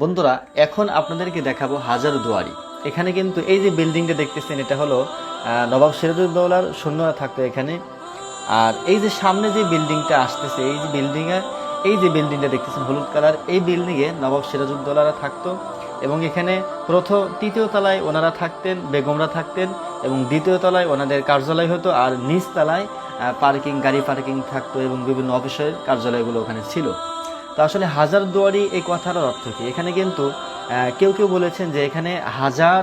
বন্ধুরা, এখন আপনাদেরকে দেখাবো হাজার দুয়ারি। এখানে কিন্তু এই যে বিল্ডিংটা দেখতেছেন, এটা হলো নবাব সিরাজউদ্দৌলার সৈন্যরা থাকতো এখানে। আর এই যে সামনে যে বিল্ডিংটা আসতেছে, এই যে বিল্ডিং এ এই যে বিল্ডিংটা দেখতেছেন, হলুদ কালার, এই বিল্ডিং এ নবাব সিরাজউদ্দৌলারা থাকতো। এবং এখানে প্রথম, তৃতীয় তলায় ওনারা থাকতেন, বেগমরা থাকতেন, এবং দ্বিতীয় তলায় ওনাদের কার্যালয় হতো, আর নিচ তলায় পার্কিং, গাড়ি পার্কিং থাকতো, এবং বিভিন্ন অফিসের কার্যালয়গুলো ওখানে ছিল। তো আসলে হাজার দুয়ারি এই কথার অর্থ কি? এখানে কিন্তু কেউ কেউ বলেছেন যে এখানে হাজার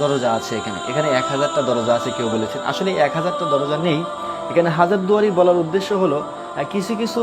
দরজা আছে এখানে। এখানে এক হাজারটা দরজা আছে কেউ বলেছেন। আসলে এক হাজারটা দরজা নেই। এখানে হাজার দুয়ারি বলার উদ্দেশ্য হলো কিছু কিছু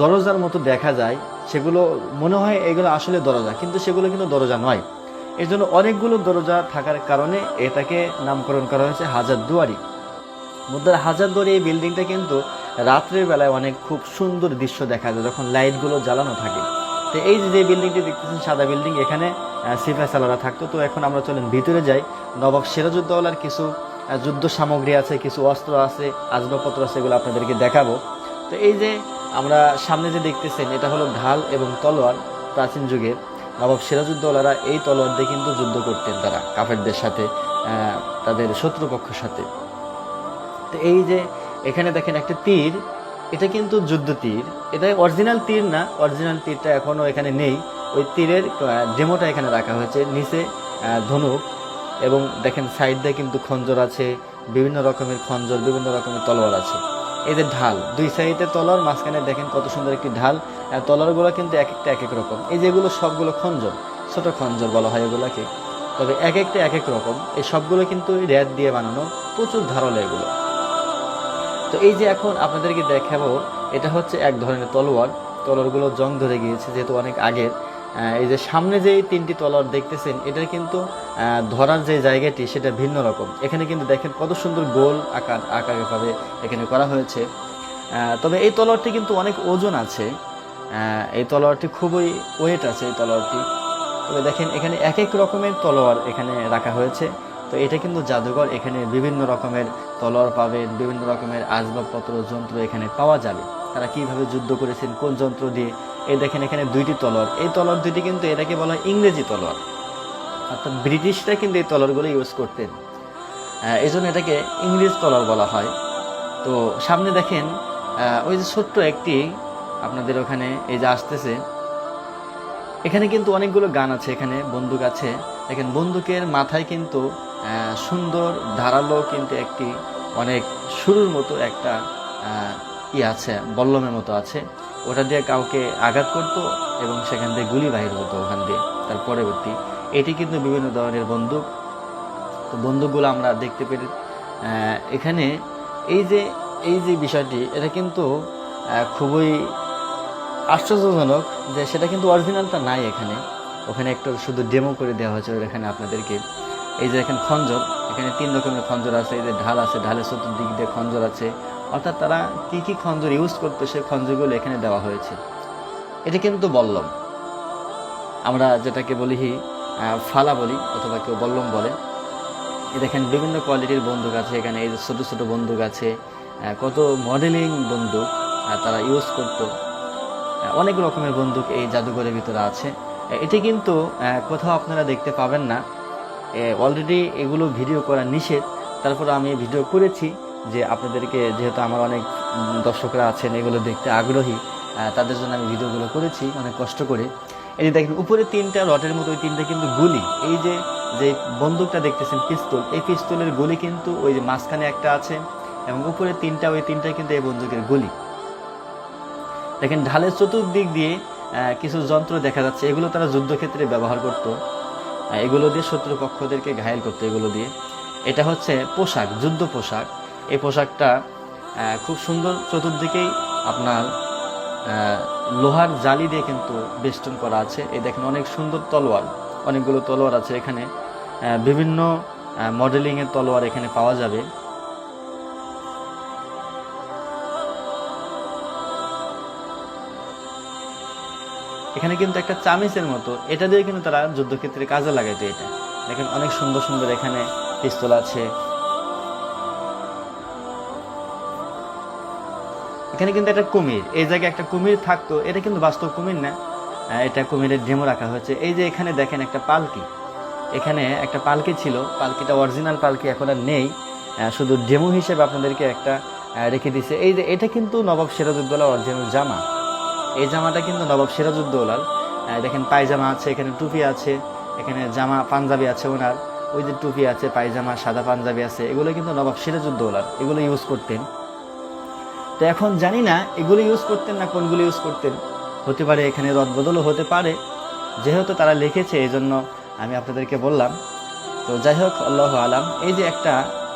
দরজার মতো দেখা যায়, সেগুলো মনে হয় এগুলো আসলে দরজা, কিন্তু সেগুলো কিন্তু দরজা নয়। এর জন্য অনেকগুলো দরজা থাকার কারণে এটাকে নামকরণ করা হয়েছে হাজার দুয়ারি। মধ্যে হাজার দুয়ারি এই বিল্ডিংটা কিন্তু রাত্রের বেলায় অনেক খুব সুন্দর দৃশ্য দেখা যায় যখন লাইটগুলো জ্বালানো থাকে। তো এই যে বিল্ডিংটি দেখতেছেন, সাদা বিল্ডিং, এখানে সিপাহ সালারা থাকতো। তো এখন আমরা চলেন ভিতরে যাই। নবাব সিরাজউদ্দৌলার কিছু যুদ্ধ সামগ্রী আছে, কিছু অস্ত্র আছে, আসবাবপত্র আছে, এগুলো আপনাদেরকে দেখাবো। তো এই যে আমরা সামনে যে দেখতেছেন, এটা হলো ঢাল এবং তলোয়ার প্রাচীন যুগের। নবাব সিরাজউদ্দৌলারা এই তলোয়ার দিয়ে কিন্তু যুদ্ধ করতেন তারা, কাফেরদের সাথে তাদের শত্রুপক্ষের সাথে। তো এই যে এখানে দেখেন একটা তীর, এটা কিন্তু যুদ্ধ তীর। এটা অরিজিনাল তীর না অরিজিনাল তীরটা এখনও এখানে নেই। ওই তীরের ডেমোটা এখানে রাখা হয়েছে, নিচে ধনুক। এবং দেখেন সাইড দিয়ে কিন্তু খঞ্জর আছে, বিভিন্ন রকমের খঞ্জর, বিভিন্ন রকমের তলোয়ার আছে। এদের ঢাল, দুই সাইডে তলোয়ার, মাঝখানে দেখেন কত সুন্দর একটি ঢাল। তলোয়ারগুলো কিন্তু এক একটা এক এক রকম। এই যেগুলো সবগুলো খঞ্জর, ছোট খঞ্জর বলা হয় এগুলোকে। তবে এক একটা এক এক রকম। এই সবগুলো কিন্তু রেড দিয়ে বানানো, প্রচুর ধারালো এগুলো। তো এই যে এখন আপনাদেরকে দেখাবো, এটা হচ্ছে এক ধরনের তলোয়ার। তলোয়ারগুলো জং ধরে গিয়েছে, যেহেতু অনেক আগের। এই যে সামনে যে তিনটি তলোয়ার দেখতেছেন, এটার কিন্তু ধরার যে জায়গাটি, সেটা ভিন্ন রকম। এখানে কিন্তু দেখেন কত সুন্দর গোল আকার, আকারভাবে এখানে করা হয়েছে। তবে এই তলোয়ারটি কিন্তু অনেক ওজন আছে। এই তলোয়ারটি খুবই ওয়েট আছে, এই তলোয়ারটি। তবে দেখেন, এখানে এক এক রকমের তলোয়ার এখানে রাখা হয়েছে। তো এটা কিন্তু জাদুঘর, এখানে বিভিন্ন রকমের তলোয়ার পাবেন, বিভিন্ন রকমের আসবাবপত্র, যন্ত্র এখানে পাওয়া যাবে। তারা কীভাবে যুদ্ধ করেছেন, কোন যন্ত্র দিয়ে? এই দেখেন এখানে দুইটি তলর এই তলর দুইটি কিন্তু এটাকে বলা হয় ইংরেজি তলর অর্থাৎ ব্রিটিশরা কিন্তু এই তলোয়ারগুলো ইউজ করতেন। এই জন্য এটাকে ইংরেজ তলর বলা হয়। তো সামনে দেখেন ওই যে ছোট্ট একটি আপনাদের ওখানে এই যে আসতেছে। এখানে কিন্তু অনেকগুলো গান আছে এখানে, বন্দুক আছে। দেখেন বন্দুকের মাথায় কিন্তু সুন্দর, ধারালো কিন্তু একটি অনেক শুরুর মতো একটা ই আছে, বল্লমের মতো আছে। ওটা দিয়ে কাউকে আঘাত করতো এবং সেখান থেকে গুলি বাহির হতো ওখান দিয়ে তার পরবর্তী। এটি কিন্তু বিভিন্ন ধরনের বন্দুক। তো বন্দুকগুলো আমরা দেখতে পেরে এখানে এই যে এই যে বিষয়টি, এটা কিন্তু খুবই আশ্চর্যজনক যে সেটা কিন্তু অরিজিনালটা নাই এখানে। ওখানে একটু শুধু ডেমো করে দেওয়া হয়েছে এখানে আপনাদেরকে এই যে এখানে খঞ্জর, এখানে তিন রকমের খঞ্জর আছে, এই যে ঢাল আছে, ঢালের চতুর্দিক দিয়ে খঞ্জর আছে। অর্থাৎ তারা কী কী খঞ্জর ইউজ করতো, সেই খঞ্জরগুলো এখানে দেওয়া হয়েছে। এটা কিন্তু বল্লম। আমরা যেটাকে বলি ফালা বলি, অথবা কেউ বল্লম বলে। এই দেখেন, বিভিন্ন কোয়ালিটির বন্দুক আছে এখানে, এই যে ছোটো ছোটো বন্দুক আছে কত মডেলিং বন্দুক তারা ইউজ করতো। অনেক রকমের বন্দুক এই জাদুঘরের ভিতরে আছে। এটি কিন্তু কোথাও আপনারা দেখতে পাবেন না। অলরেডি এগুলো ভিডিও করা নিষেধ। তারপর আমি ভিডিও করেছি যে আপনাদেরকে, যেহেতু আমার অনেক দর্শকরা আছেন, এগুলো দেখতে আগ্রহী তাদের জন্য আমি ভিডিওগুলো করেছি অনেক কষ্ট করে। এই যে দেখেন, উপরে তিনটা রটের মতো, ওই তিনটা কিন্তু গুলি। এই যে যে বন্দুকটা দেখতেছেন পিস্তল এই পিস্তলের গুলি কিন্তু ওই যে মাঝখানে একটা আছে এবং উপরে তিনটা, ওই তিনটা কিন্তু এই বন্দুকের গুলি। দেখেন, ঢালের চতুর্দিক দিয়ে কিছু যন্ত্র দেখা যাচ্ছে। এগুলো তারা যুদ্ধক্ষেত্রে ব্যবহার করত। এগুলো দিয়ে শত্রুপক্ষদেরকে ঘায়েল করতো এগুলো দিয়ে। এটা হচ্ছে পোশাক, যুদ্ধ পোশাক। এই পোশাকটা খুব সুন্দর চতুর্দিকেই আপনার লোহার জালি দিয়ে কিন্তু বেষ্টন করা আছে। এই দেখেন অনেক সুন্দর তলোয়ার, অনেকগুলো তলোয়ার আছে এখানে। বিভিন্ন মডেলিংয়ের তলোয়ার এখানে পাওয়া যাবে। এখানে কিন্তু একটা চামিচের মতো, এটা দিয়ে কিন্তু তারা যুদ্ধক্ষেত্রে কাজে লাগাইতো এটা। দেখেন অনেক সুন্দর সুন্দর এখানে পিস্তল আছে। এখানে কিন্তু একটা কুমির, এই জায়গায় একটা কুমির থাকতো, এটা কিন্তু বাস্তব কুমির না। এটা কুমিরের ডেমো রাখা হয়েছে। এই যে এখানে দেখেন একটা পালকি, এখানে একটা পালকি ছিল, পালকিটা অরিজিনাল পালকি এখন আর নেই। শুধু ডেমো হিসেবে আপনাদেরকে একটা রেখে দিছে। এই যে এটা কিন্তু নবাব সিরাজউদ্দৌলা অরিজিনাল জামা। এই জামাটা কিন্তু নবাব সিরাজউদ্দৌলার। আহ, দেখেন পায়জামা আছে এখানে টুপি আছে এখানে জামা পাঞ্জাবি আছে ওনার। ওই যে টুপি আছে পায়জামা সাদা পাঞ্জাবি আছে এগুলো কিন্তু নবাব সিরাজউদ্দৌলার এগুলো ইউজ করতেন। তো এখন জানি না এগুলো ইউজ করতেন না কোনগুলো ইউজ করতেন। হতে পারে এখানে রদবদলও হতে পারে। যেহেতু তারা লিখেছে এই জন্য আমি আপনাদেরকে বললাম। তো যাই হোক আল্লাহ আলাম। এই যে একটা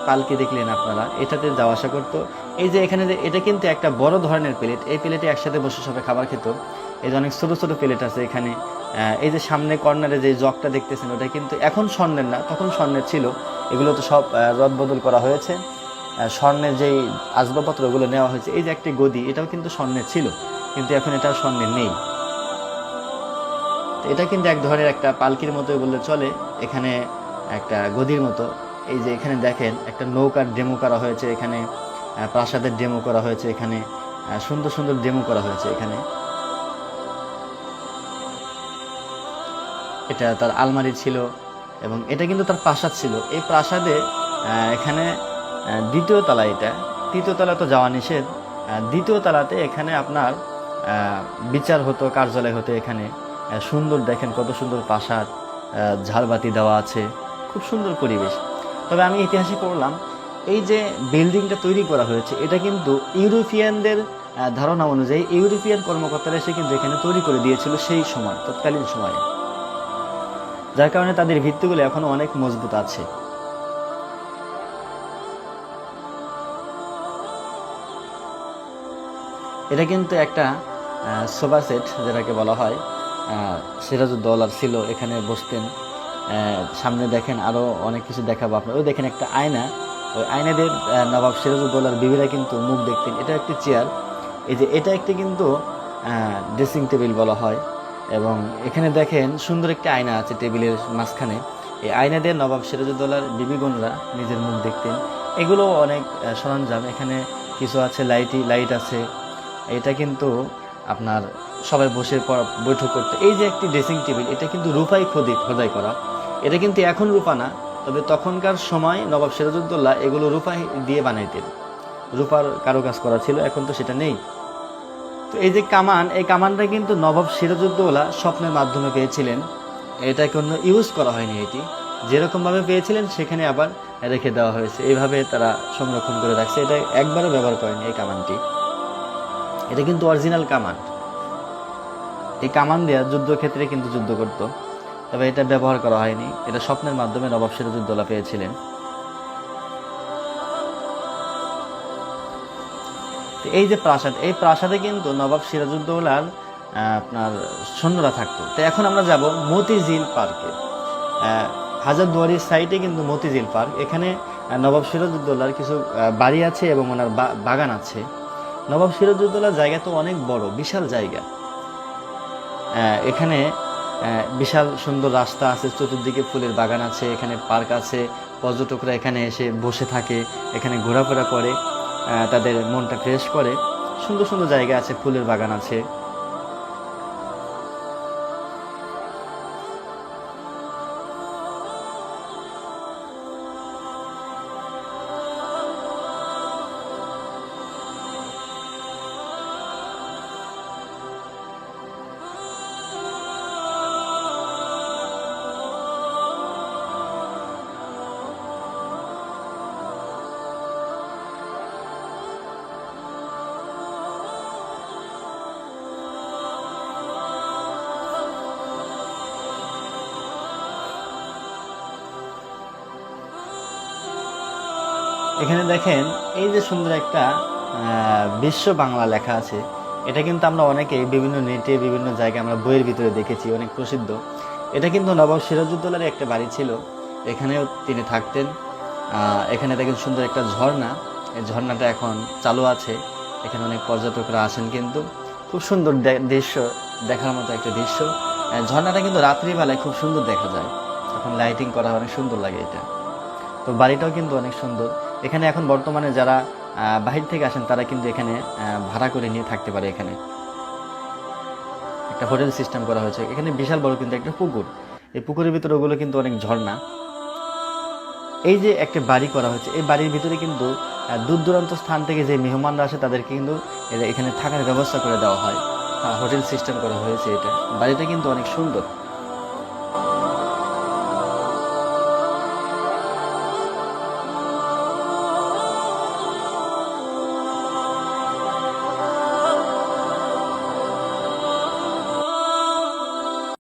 পালকি দেখলেন আপনারা এটাতে যাওয়া আসা করতো। এই যে এখানে যে, এটা কিন্তু একটা বড় ধরনের প্লেট। এই প্লেটে একসাথে বসে সবাই খাবার খেত। এই যে অনেক ছোটো ছোটো প্লেট আছে এখানে। এই যে সামনে কর্নারে যে জগটা দেখতেছেন, ওটা কিন্তু এখন স্বর্ণের না, তখন স্বর্ণের ছিল। এগুলো তো সব রদবদল করা হয়েছে। স্বর্ণের যেই আসবাবপত্র ওগুলো নেওয়া হয়েছে, এই যে একটি গদি, এটাও কিন্তু স্বর্ণের ছিল, কিন্তু এখন এটা স্বর্ণের নেই। এটা কিন্তু এক ধরনের একটা পালকির মতোই বললে চলে, এখানে একটা গদির মতো। এই যে এখানে দেখেন, একটা নৌকার ডেমো করা হয়েছে এখানে। প্রাসাদের ডেমো করা হয়েছে এখানে। সুন্দর সুন্দর ডেমো করা হয়েছে এখানে। এটা তার আলমারি ছিল এবং এটা কিন্তু তার প্রাসাদ ছিল। এই প্রাসাদে এখানে দ্বিতীয় তলা এটা। তৃতীয় তলা তো যাওয়া নিষেধ। দ্বিতীয় তলাতে এখানে আপনার বিচার হতো, কার্যালয় হতো এখানে। সুন্দর দেখেন কত সুন্দর প্রাসাদ। ঝাড়বাতি দেওয়া আছে। খুব সুন্দর পরিবেশ। তবে আমি ইতিহাসে পড়লাম এই যে বিল্ডিংটা তৈরি করা হয়েছে, এটা কিন্তু ইউরোপিয়ানদের ধারণা অনুযায়ী ইউরোপিয়ান কর্মকর্তারা এসে কিন্তু এখানে তৈরি করে দিয়েছিল সেই সময়, তৎকালীন সময়ে। যার কারণে তাদের ভিত্তিগুলো এখনও অনেক মজবুত আছে। এটা কিন্তু একটা সোফা সেট যেটাকে বলা হয়। সিরাজউদ্দৌলার ছিল, এখানে বসতেন। সামনে দেখেন আরও অনেক কিছু দেখাবো আপনার ওই দেখেন একটা আয়না। ওই আয়নাদের নবাব সিরাজউদ্দৌলার বিবিরা কিন্তু মুখ দেখতেন। এটা একটি চেয়ার এই যে এটা একটি কিন্তু ড্রেসিং টেবিল বলা হয়। এবং এখানে দেখেন সুন্দর একটি আয়না আছে টেবিলের মাঝখানে। এই আয়না দিয়ে নবাব সিরাজউদ্দৌলার বিবিগণরা নিজের মুখ দেখতেন। এগুলো অনেক সরঞ্জাম। এখানে কিছু আছে, লাইটি, লাইট আছে। এটা কিন্তু আপনার সবাই বসে বৈঠক করতে। এই যে একটি ড্রেসিং টেবিল এটা কিন্তু রূপাই খোদি খোদাই করা। এটা কিন্তু এখন রূপা না। তবে তখনকার সময় নবাব সিরাজউদ্দৌলা এগুলো রূপাই দিয়ে বানাইতেন। রূপার কারুকাজ করা ছিল, এখন তো সেটা নেই। তো এই যে কামান, এই কামানটা কিন্তু নবাব সিরাজউদ্দৌলা স্বপ্নের মাধ্যমে পেয়েছিলেন। এটা কোনো ইউজ করা হয়নি এটি। যেরকমভাবে পেয়েছিলেন, সেখানে আবার রেখে দেওয়া হয়েছে। এইভাবে তারা সংরক্ষণ করে রাখছে। এটা একবারও ব্যবহার করেনি এই কামানটি। এটা কিন্তু অরিজিনাল কামান। এই কামান দেওয়া যুদ্ধক্ষেত্রে কিন্তু যুদ্ধ করত। তবে এটা ব্যবহার করা হয়নি। এটা স্বপ্নের মাধ্যমে নবাব সিরাজউদ্দৌলা পেয়েছিলেন। এই যে প্রাসাদ এই প্রাসাদে কিন্তু নবাব সিরাজউদ্দৌলার আহ, আপনার সৈন্যরা থাকতো। তো এখন আমরা যাব মতিঝিল পার্কে। হাজারদুয়ারির সাইডে কিন্তু মতিঝিল পার্ক। এখানে নবাব সিরাজউদ্দৌলার কিছু বাড়ি আছে এবং ওনার বাগান আছে। নবাব সিরাজউদ্দৌলার জায়গা তো অনেক বড় বিশাল জায়গা। এখানে বিশাল সুন্দর রাস্তা আছে, চতুর্দিকে ফুলের বাগান আছে, এখানে পার্ক আছে, পর্যটকরা এখানে এসে বসে থাকে, এখানে ঘোরাফেরা করে তাদের মনটা ফ্রেশ করে। সুন্দর সুন্দর জায়গা আছে, ফুলের বাগান আছে। এখানে দেখেন, এই যে সুন্দর একটা বিশ্ব বাংলা লেখা আছে। এটা কিন্তু আমরা অনেকে বিভিন্ন নেটে, বিভিন্ন জায়গায় আমরা বইয়ের ভিতরে দেখেছি, অনেক প্রসিদ্ধ। এটা কিন্তু নবাব সিরাজউদ্দৌলার একটা বাড়ি ছিল। এখানেও তিনি থাকতেন। এখানে দেখেন সুন্দর একটা ঝর্ণা। এই ঝর্ণাটা এখন চালু আছে। এখানে অনেক পর্যটকরা আসেন কিন্তু। খুব সুন্দর দৃশ্য, দেখার মতো একটা দৃশ্য। ঝর্ণাটা কিন্তু রাত্রিবেলায় খুব সুন্দর দেখা যায়। এখন লাইটিং করা অনেক সুন্দর লাগে এটা। তো বাড়িটাও কিন্তু অনেক সুন্দর। এখানে এখন বর্তমানে যারা বাহির থেকে আসেন, তারা কিন্তু এখানে ভাড়া করে নিয়ে থাকতে পারে এখানে। একটা হোটেল সিস্টেম করা হয়েছে। এখানে বিশাল বড় কিন্তু একটা পুকুর। এই পুকুরের ভিতরে ওগুলো কিন্তু অনেক ঝর্ণা। এই যে একটা বাড়ি করা হয়েছে, এই বাড়ির ভিতরে কিন্তু দূর দূরান্ত স্থান থেকে যে মেহমানরা আসে, তাদেরকে কিন্তু এখানে থাকার ব্যবস্থা করে দেওয়া হ্যাঁ। হোটেল সিস্টেম করা হয়েছে এটা। বাড়িটা কিন্তু অনেক সুন্দর।